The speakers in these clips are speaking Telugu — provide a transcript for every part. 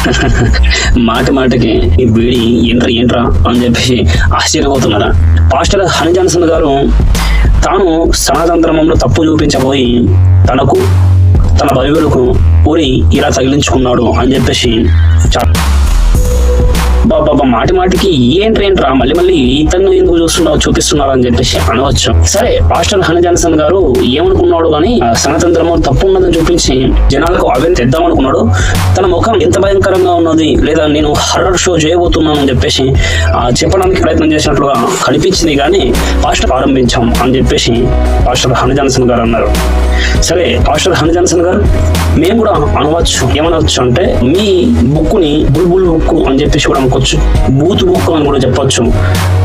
మాటి మాటకి ఈ వీడి ఏంట్రా ఏంట్రా అని చెప్పేసి ఆశ్చర్యపోతున్నారా? పాస్టర్ హని జాన్సన్ గారు తాను సనాతన ధర్మంలో తప్పు చూపించబోయి తనకు తన బైబిల్కు ఊరి ఇలా తగిలించుకున్నాడు అని చెప్పేసి చా- బాబా మాటి మాటికి ఏంట్రా ఏంట్రా మళ్ళీ మళ్ళీ ఇతను ఎందుకు చూస్తున్నావు చూపిస్తున్నారు అని చెప్పేసి అనవచ్చు. సరే పాస్టర్ హని జాన్సన్ గారు ఏమనుకున్నాడు కానీ ఆ సనాతన ధర్మం తప్పు ఉన్నదని చూపించి జనాలకు అవేం తెద్దాం అనుకున్నాడు తన ముఖం ఎంత భయంకరంగా ఉన్నది లేదా నేను హర్రర్ షో చేయబోతున్నాను అని చెప్పేసి ఆ చెప్పడానికి ప్రయత్నం చేసినట్లుగా కనిపించింది కానీ పాస్టర్ ప్రారంభించాం అని చెప్పేసి పాస్టర్ హని జాన్సన్ గారు అన్నారు. సరే పాస్టర్ హని జాన్సన్ గారు మేము కూడా అనవచ్చు ఏమనవచ్చు అంటే మీ బుక్కుని బుల్బుల్ బుక్ అని చెప్పేసి కూడా చెప్పొచ్చు. బూత్ బుక్ అని కూడా చెప్పొచ్చు.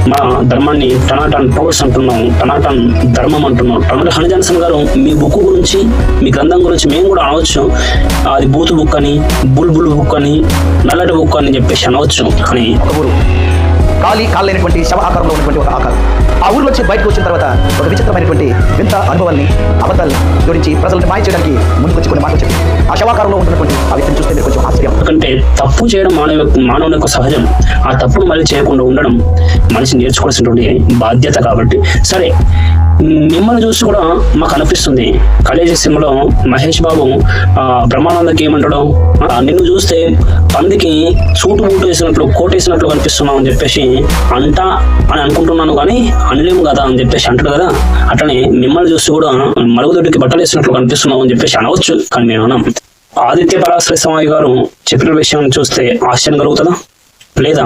మా ధర్మాన్ని టనాటన్ టోల్స్ అంటున్నాం టనాటన్ ధర్మం అంటున్నాం టనట హని గారు మీ బుక్ గురించి మీ గ్రంథం గురించి మేము కూడా అనవచ్చు. అది బూత్ బుక్ అని బుల్బుల్ బుక్ అని నల్లటి బుక్ అని చెప్పేసి అనవచ్చు. అని ఒక ఊరు. ఖాళీ కాళ్ళైనటువంటి శవ ఆకారంలో ఉన్నటువంటి ఒక ఆకారం. ఆ ఊరు వచ్చి బయటకు వచ్చిన తర్వాత ఒక విచిత్రమైనటువంటి వింత అనుభవాల్ని అబద్ధాలు గురించి ప్రజలను మాయ చేయడానికి ముందుకు వచ్చి కొన్ని మాటలు చెప్పి ఆ శవాకారంలో ఉన్నటువంటి ఆ వ్యక్తిని చూస్తే మీరు కొంచెం ఎందుకంటే తప్పు చేయడం మానవ మానవుని యొక్క సహజం. ఆ తప్పును మళ్ళీ చేయకుండా ఉండడం మనిషి నేర్చుకోవాల్సినటువంటి బాధ్యత కాబట్టి. సరే మిమ్మల్ని చూసి కూడా మాకు అనిపిస్తుంది. కలేజీ సినిమాలో మహేష్ బాబు ఆ, బ్రహ్మానందకి ఏమంటాడు? నిన్ను చూస్తే పందికి సూటు బూటు వేసినట్లు కోట్ వేసినట్లు కనిపిస్తున్నావు అని చెప్పేసి అంటా అని అనుకుంటున్నాను కానీ అనలేము కదా అని చెప్పేసి అంటాడు కదా. అట్లనే మిమ్మల్ని చూసి కూడా మరుగుదొడ్డికి బట్టలు వేసినట్లు కనిపిస్తున్నావు అని చెప్పేసి అనవచ్చు కానీ మేము అన్నాం ఆదిత్య పరాశ్రీ స్వామి గారు చెప్పిన విషయం చూస్తే ఆశ్చర్యం కలుగుతుందా? లేదా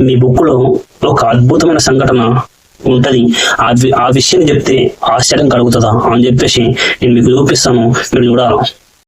మీ బుక్లో ఒక అద్భుతమైన సంఘటన ఉంటుంది. ఆ ఆ విషయం చెప్తే ఆశ్చర్యం కలుగుతుందా అని చెప్పేసి నేను మీకు చూపిస్తాను. మీరు చూడాలి?